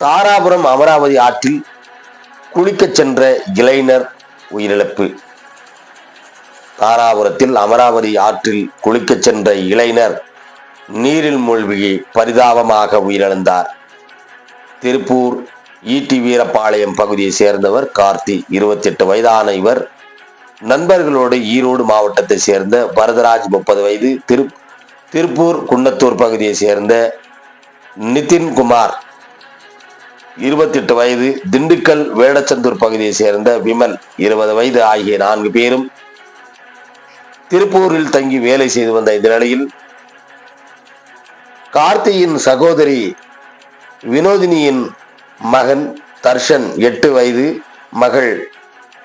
தாராபுரம் அமராவதி ஆற்றில் குளிக்கச் சென்ற இளைஞர் உயிரிழப்பு. தாராபுரத்தில் அமராவதி ஆற்றில் குளிக்கச் சென்ற இளைஞர் நீரில் மூழ்கி பரிதாபமாக உயிரிழந்தார். திருப்பூர் ஈட்டி வீரபாளையம் பகுதியைச் சேர்ந்தவர் கார்த்தி இருபத்தி எட்டு வயதான இவர். நண்பர்களோடு ஈரோடு மாவட்டத்தை சேர்ந்த வரதராஜ் முப்பது வயது திரு திருப்பூர் குன்னத்தூர் பகுதியை சேர்ந்த நிதின்குமார் இருபத்தி எட்டு வயது திண்டுக்கல் வேடச்சந்தூர் பகுதியை சேர்ந்த விமல் இருபது வயது ஆகிய நான்கு பேரும் திருப்பூரில் தங்கி வேலை செய்து வந்த இந்த நிலையில் கார்த்தியின் சகோதரி வினோதினியின் மகன் தர்ஷன் எட்டு வயது மகள்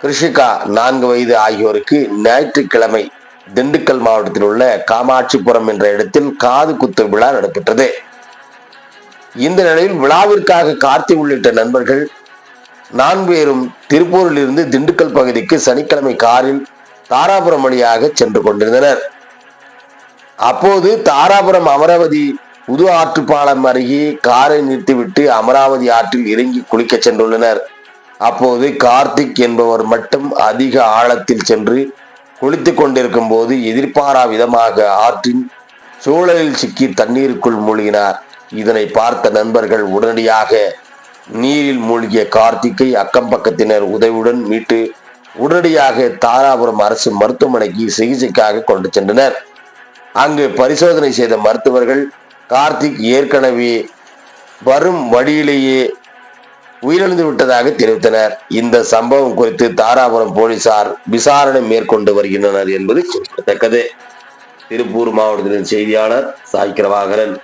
கிருஷிகா நான்கு வயது ஆகியோருக்கு ஞாயிற்றுக்கிழமை திண்டுக்கல் மாவட்டத்தில் உள்ள காமாட்சிபுரம் என்ற இடத்தில் காது குத்து விழா நடைபெற்றது. இந்த நிலையில் விழாவிற்காக கார்த்தி உள்ளிட்ட நண்பர்கள் நான்கு பேரும் திருப்பூரில் இருந்து திண்டுக்கல் பகுதிக்கு சனிக்கிழமை காரில் தாராபுரம் வழியாக சென்று கொண்டிருந்தனர். அப்போது தாராபுரம் அமராவதி புது ஆற்றுப்பாலம் அருகே காரை நிறுத்திவிட்டு அமராவதி ஆற்றில் இறங்கி குளிக்கச் சென்றுள்ளனர். அப்போது கார்த்திக் என்பவர் மட்டும் அதிக ஆழத்தில் சென்று குளித்து கொண்டிருக்கும் போது எதிர்பாரா விதமாக ஆற்றின் சூழலில் சிக்கி தண்ணீருக்குள் மூழ்கினார். இதனை பார்த்த நண்பர்கள் உடனடியாக நீரில் மூழ்கிய கார்த்திக்கை அக்கம் பக்கத்தினர் உதவியுடன் மீட்டு உடனடியாக தாராபுரம் அரசு மருத்துவமனைக்கு சிகிச்சைக்காக கொண்டு சென்றனர். அங்கு பரிசோதனை செய்த மருத்துவர்கள் கார்த்திக் ஏற்கனவே வரும் வழியிலேயே உயிரிழந்து விட்டதாக தெரிவித்தனர். இந்த சம்பவம் குறித்து தாராபுரம் போலீசார் விசாரணை மேற்கொண்டு வருகின்றனர் என்பது குறிப்பிடத்தக்கது. திருப்பூர் மாவட்டத்தின் செய்தியாளர் சாய்கிரவாகரன்